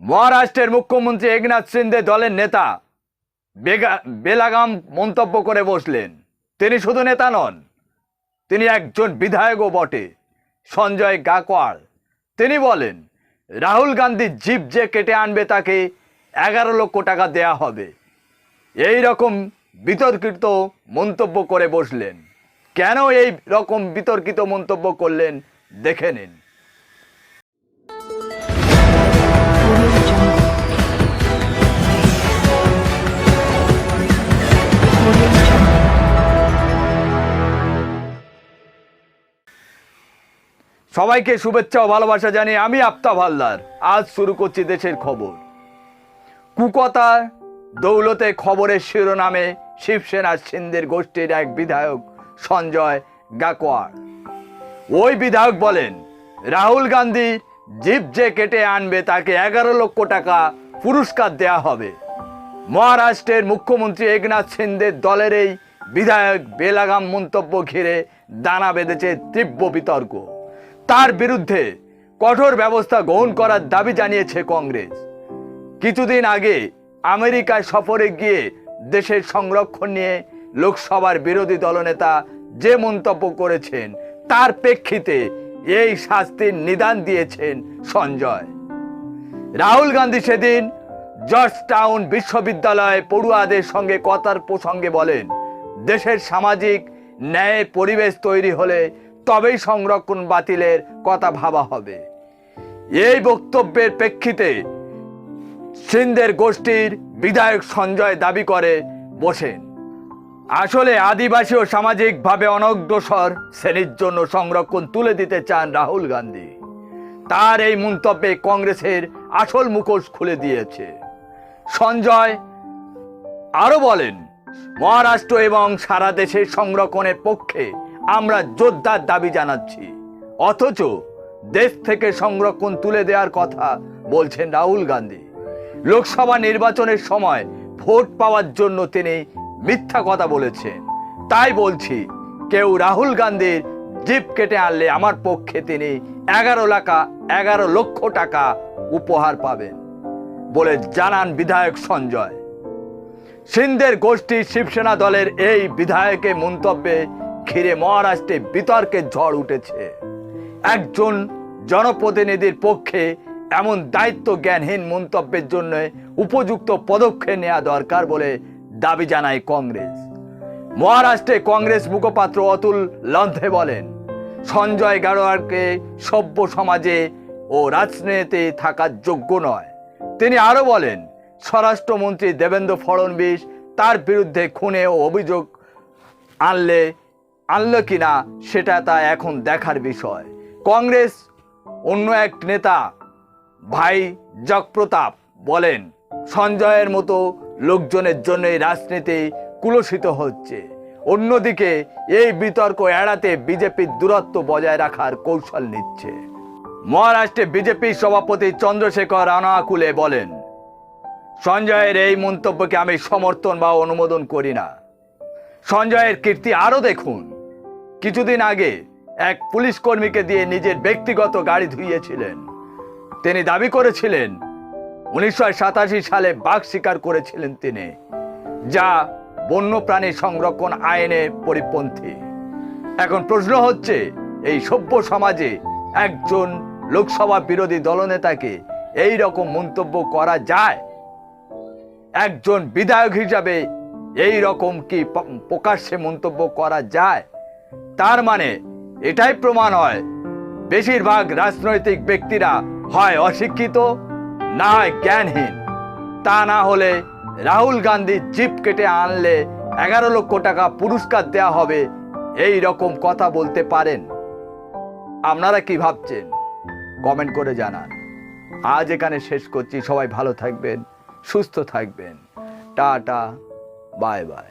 মহারাষ্ট্রের মুখ্যমন্ত্রী একনাথ সিন্ধে দলের নেতা বেলাগাম মন্তব্য করে বসলেন। তিনি শুধু নেতা নন, তিনি একজন বিধায়কও বটে, সঞ্জয় গাকওয়াড় তিনি বলেন, রাহুল গান্ধী জিপ যে কেটে আনবে তাকে এগারো লক্ষ টাকা দেয়া হবে। এই রকম বিতর্কিত মন্তব্য করে বসলেন। কেন এই রকম বিতর্কিত মন্তব্য করলেন, দেখে নিন। সবাইকে শুভেচ্ছা ও ভালোবাসা জানিয়ে আমি আফতাব হালদার। আজ শুরু করছি দেশের খবর। কুকতা দৌলতে খবরের শিরোনামে শিবসেনা সিন্ধের গোষ্ঠীর এক বিধায়ক সঞ্জয় গাকোয়ার। ওই বিধায়ক বলেন, রাহুল গান্ধী জিপ যে কেটে আনবে তাকে এগারো লক্ষ টাকা পুরস্কার দেয়া হবে। মহারাষ্ট্রের মুখ্যমন্ত্রী একনাথ সিন্ধের দলের এই বিধায়ক বেলাগাম মন্তব্য ঘিরে দানা বেঁধেছে তীব্র বিতর্ক। তার বিরুদ্ধে কঠোর ব্যবস্থা গ্রহণ করার দাবি জানিয়েছে কংগ্রেস। কিছুদিন আগে আমেরিকায় সফরে গিয়ে দেশের সংরক্ষণ নিয়ে লোকসভার বিরোধী দলনেতা যে মন্তব্য করেছেন, তার প্রেক্ষিতে এই শাস্তির নিদান দিয়েছেন সঞ্জয়। রাহুল গান্ধী সেদিন জর্জ টাউন বিশ্ববিদ্যালয়ে পড়ুয়াদের সঙ্গে কথার প্রসঙ্গে বলেন, দেশের সামাজিক ন্যায় পরিবেশ তৈরি হলে তবেই সংরক্ষণ বাতিলের কথা ভাবা হবে। এই বক্তব্যের প্রেক্ষিতে সিন্ধের গোষ্ঠীর বিধায়ক সঞ্জয় দাবি করে বসেন। আসলে আদিবাসী ও সামাজিকভাবে অনগ্রসর শ্রেণির জন্য সংরক্ষণ তুলে দিতে চান রাহুল গান্ধী। তার এই মন্তব্যে কংগ্রেসের আসল মুখোশ খুলে দিয়েছে। সঞ্জয় আরও বলেন, মহারাষ্ট্র এবং সারা দেশের সংরক্ষণের পক্ষে আমরা জোরদার দাবি জানাচ্ছি। অথচ দেশ থেকে সংরক্ষণ তুলে দেওয়ার কথা বলছেন রাহুল গান্ধী। লোকসভা নির্বাচনের সময় ভোট পাওয়ার জন্য তিনি মিথ্যা কথা বলেছেন। তাই বলছি, কেউ রাহুল গান্ধীর জিপ কেটে আনলে আমার পক্ষে তিনি এগারো লাখা, এগারো লক্ষ টাকা উপহার পাবেন বলে জানান বিধায়ক সঞ্জয়। সিন্ধের গোষ্ঠী শিবসেনা দলের এই বিধায়কের মন্তব্যে ঘিরে মহারাষ্ট্রে বিতর্কের ঝড় উঠেছে। একজন জনপ্রতিনিধির পক্ষে এমন দায়িত্ব জ্ঞানহীন মন্তব্যের জন্য উপযুক্ত পদক্ষেপ নেওয়া দরকার বলে দাবি জানায় কংগ্রেস। মহারাষ্ট্রে কংগ্রেস মুখপাত্র অতুল লন্ধে বলেন, সঞ্জয় গাড়োয়ারকে সভ্য সমাজে ও রাজনীতিতে থাকার যোগ্য নয়। তিনি আরও বলেন, স্বরাষ্ট্রমন্ত্রী দেবেন্দ্র ফড়নবিশ তার বিরুদ্ধে খুনে ও অভিযোগ আনলে আনলো কিনা সেটা তা এখন দেখার বিষয়। কংগ্রেস অন্য এক নেতা ভাই জগপ্রতাপ বলেন, সঞ্জয়ের মতো লোকজনের জন্যই রাজনীতি কুলসিত হচ্ছে। অন্যদিকে এই বিতর্ক এড়াতে বিজেপির দূরত্ব বজায় রাখার কৌশল নিচ্ছে। মহারাষ্ট্রে বিজেপির সভাপতি চন্দ্রশেখর আনাকুলে বলেন, সঞ্জয়ের এই মন্তব্যকে আমি সমর্থন বা অনুমোদন করি না। সঞ্জয়ের কীর্তি আরও দেখুন। কিছুদিন আগে এক পুলিশ কর্মীকে দিয়ে নিজের ব্যক্তিগত গাড়ি ধুইয়েছিলেন। তিনি দাবি করেছিলেন, উনিশশো সাতাশি সালে বাঘ শিকার করেছিলেন তিনি, যা বন্যপ্রাণী সংরক্ষণ আইনে পরিপন্থী। এখন প্রশ্ন হচ্ছে, এই সভ্য সমাজে একজন লোকসভা বিরোধী দলনেতাকে এই রকম মন্তব্য করা যায়? একজন বিধায়ক হিসাবে এই রকম কি প্রকাশ্যে মন্তব্য করা যায়? তার মানে এটাই প্রমাণ হয়, বেশিরভাগ রাজনৈতিক ব্যক্তিরা হয় অশিক্ষিত, না হয় জ্ঞানহীন। তা না হলে রাহুল গান্ধী জিপ কেটে আনলে এগারো লক্ষ টাকা পুরস্কার দেওয়া হবে, এই রকম কথা বলতে পারেন। আপনারা কি ভাবছেন? কমেন্ট করে জানান। আজ এখানে শেষ করছি। সবাই ভালো থাকবেন, সুস্থ থাকবেন। Tata, bye bye.